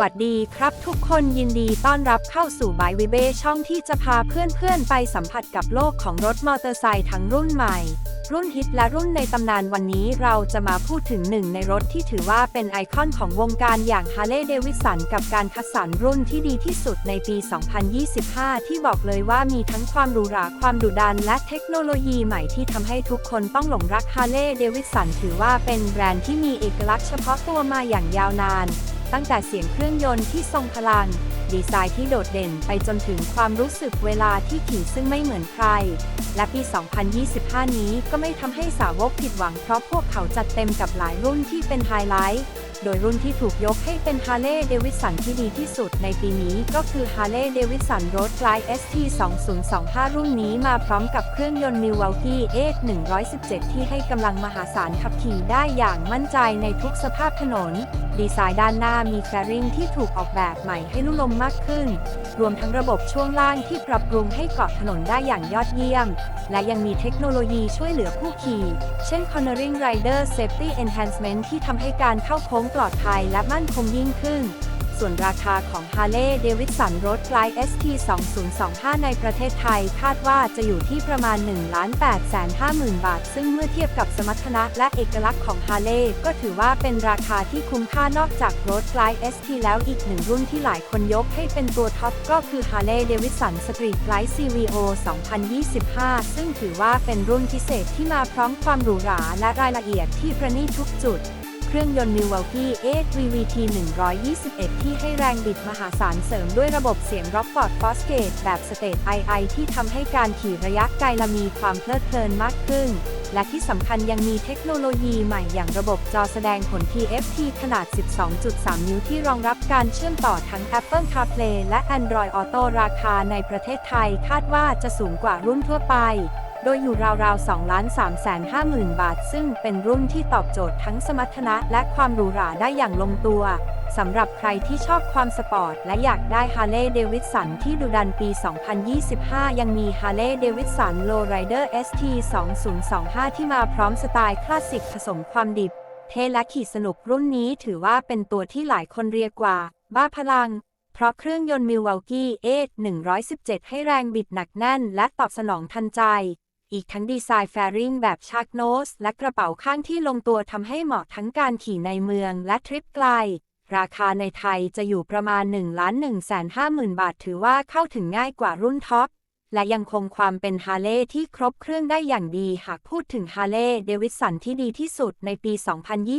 วัสดีครับทุกคนยินดีต้อนรับเข้าสู่บายวิเบช่องที่จะพาเพื่อนๆ ไปสัมผัสกับโลกของรถมอเตอร์ไซค์ทั้งรุ่นใหม่ รุ่นฮิตและรุ่นในตำนานวันนี้เราจะมาพูดถึงหนึ่งในรถที่ถือว่าเป็นไอคอนของวงการอย่างฮาร์เลย์เดวิสันกับการคัดสรรรุ่นที่ดีที่สุดในปี 2025 ที่บอกเลยว่ามีทั้งความหรูหราความดุดัน และเทคโนโลยีใหม่ที่ทำให้ทุกคนต้องหลงรักฮาร์เลย์เดวิสันถือว่าเป็นแบรนด์ที่มีเอกลักษณ์เฉพาะตัวมาอย่างยาวนาน ตั้งแต่เสียงเครื่องยนต์ที่ทรงพลัง ดีไซน์ที่โดดเด่นไปจนถึงความรู้สึกเวลาที่ขี่ซึ่งไม่เหมือนใคร และปี 2025 นี้ก็ไม่ทำให้สาวกผิดหวังเพราะพวกเขาจัดเต็มกับหลายรุ่นที่เป็นไฮไลท์ โดยรุ่นที่ถูกยกให้เป็นฮาร์เลย์เดวิสันที่ดีที่สุดในปีนี้ก็คือฮาร์เลย์เดวิสันรถไกล ST 2025 รุ่นนี้มาพร้อมกับเครื่องยนต์ Milwaukee X 117 ที่ให้กำลังมหาศาลขับขี่ได้อย่างมั่นใจในทุกสภาพถนน ดีไซน์ด้านหน้ามีแฟริงที่ถูกออกแบบใหม่ให้ลุ่มลมมากขึ้น รวมทั้งระบบช่วงล่างที่ปรับปรุงให้เกาะถนนได้อย่างยอดเยี่ยม และยังมีเทคโนโลยีช่วยเหลือผู้ขี่ เช่น Cornering Rider Safety Enhancement ที่ทำให้การเข้าโค้งปลอดภัยและมั่นคงยิ่งขึ้น ส่วนราคาของ Harley Davidson Road Glide ST 2025ในประเทศไทยคาดว่าจะอยู่ที่ประมาณ 1 8 5 0 0 0 0 บาท ซึ่งเมื่อเทียบกับสมรรถนะและเอกลักษณ์ของ Harley ก็ถือว่าเป็นราคาที่คุ้มค่านอกจาก Road Glide ST แล้วอีกหนึ่งรุ่นที่หลายคนยกให้เป็นตัวท็อปก็คือ Harley Davidson Street Glide CVO 2025 ซึ่งถือว่าเป็นรุ่นพิเศษที่มาพร้อมความหรูหราและรายละเอียดที่ประณีตทุกจุด เครื่องยนต์ Milwaukee 8 VVT 121 ที่ให้แรงบิดมหาศาลเสริมด้วยระบบเสียง Rockford Fosgate แบบ State II ที่ทำให้การขี่ระยะไกลละมีความเพลิดเพลินมากขึ้น และที่สำคัญยังมีเทคโนโลยีใหม่อย่างระบบจอแสดงผล TFT ขนาด 12.3 นิ้วที่รองรับการเชื่อมต่อทั้ง Apple CarPlay และ Android Auto ราคาในประเทศไทยคาดว่าจะสูงกว่ารุ่นทั่วไป โดยอยู่ราวๆ2ล้าน3แสน5หมื่นบาท ซึ่งเป็นรุ่นที่ตอบโจทย์ทั้งสมรรถนะและความหรูหราได้อย่างลงตัวสำหรับใครที่ชอบความสปอร์ต และอยากได้ Harley Davidson ที่ดุดันปี 2025 ยังมี Harley Davidson Lowrider ST 2025 ที่มาพร้อมสไตล์คลาสสิกผสมความดิบ เท่และขี่สนุกรุ่นนี้ถือว่าเป็นตัวที่หลายคนเรียกว่า บ้าพลัง เพราะเครื่องยนต์ Milwaukee 8 117 ให้แรงบิดหนักแน่นและตอบสนองทันใจ อีกทั้งดีไซน์แฟริงแบบชาร์กโนส และกระเป๋าข้างที่ลงตัวทำให้เหมาะทั้งการขี่ในเมืองและทริปไกล ราคาในไทยจะอยู่ประมาณ 1 1 5 0 0 0 0 บาท ถือว่าเข้าถึงง่ายกว่ารุ่นท็อป และยังคงความเป็นฮาร์เลย์ที่ครบเครื่องได้อย่างดี หากพูดถึงฮาร์เลย์เดวิสันที่ดีที่สุดในปี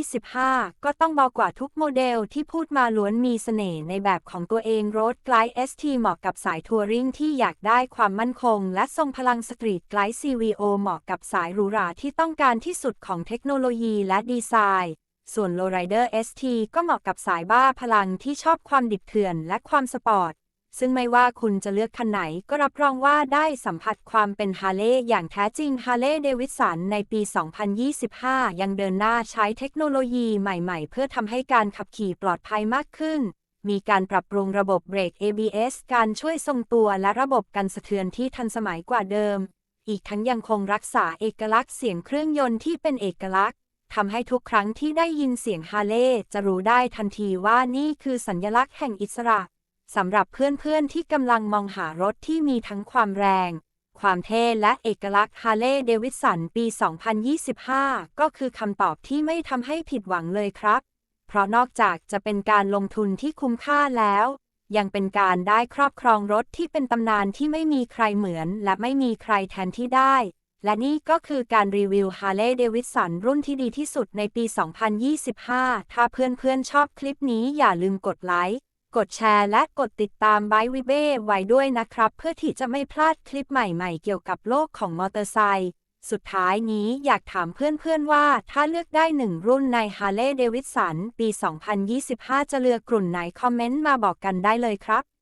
2025 ก็ต้องบอกกว่าทุกโมเดลที่พูดมาล้วนมีเสน่ห์ในแบบของตัวเองรถไกล ST เหมาะกับสายทัวริงที่อยากได้ความมั่นคง และทรงพลังสตรีทไกล CVO เหมาะกับสายหรูหราที่ต้องการที่สุดของเทคโนโลยีและดีไซน์ส่วน Lowrider ST ก็เหมาะกับสายบ้าพลังที่ชอบความดิบเถื่อนและความสปอร์ต ซึ่งไม่ว่าคุณจะเลือกคันไหนก็รับรองว่าได้สัมผัสความเป็นฮาร์เลย์อย่างแท้จริงฮาร์เลย์เดวิสันในปี 2025 ยังเดินหน้าใช้เทคโนโลยีใหม่ๆ เพื่อทำให้การขับขี่ปลอดภัยมากขึ้น มีการปรับปรุงระบบเบรก ABS การช่วยทรงตัวและระบบกันสะเทือนที่ทันสมัยกว่าเดิม อีกทั้งยังคงรักษาเอกลักษณ์เสียงเครื่องยนต์ที่เป็นเอกลักษณ์ทำให้ทุกครั้งที่ได้ยินเสียงฮาร์เลย์จะรู้ได้ทันทีว่านี่คือสัญลักษณ์แห่งอิสระ สำหรับเพื่อนๆที่กำลังมองหารถที่มีทั้งความแรง ความเท่และเอกลักษณ์ฮาร์เลย์เดวิสันปี 2025 ก็คือคำตอบที่ไม่ทำให้ผิดหวังเลยครับ เพราะนอกจากจะเป็นการลงทุนที่คุ้มค่าแล้ว ยังเป็นการได้ครอบครองรถที่เป็นตำนานที่ไม่มีใครเหมือน และไม่มีใครแทนที่ได้ และนี่ก็คือการรีวิว Harley Davidson รุ่นที่ดีที่สุดในปี 2025 ถ้าเพื่อนๆชอบคลิปนี้อย่าลืมกดไลค์ กดแชร์และกดติดตามไบวิเบ้ไว้ด้วยนะครับ เพื่อที่จะไม่พลาดคลิปใหม่ๆ เกี่ยวกับโลกของมอเตอร์ไซค์สุดท้ายนี้อยากถามเพื่อนๆว่าถ้าเลือกได้หนึ่งรุ่นใน Harley Davidson ปี 2025 จะเลือกกลุ่นไหนคอมเมนต์มาบอกกันได้เลยครับ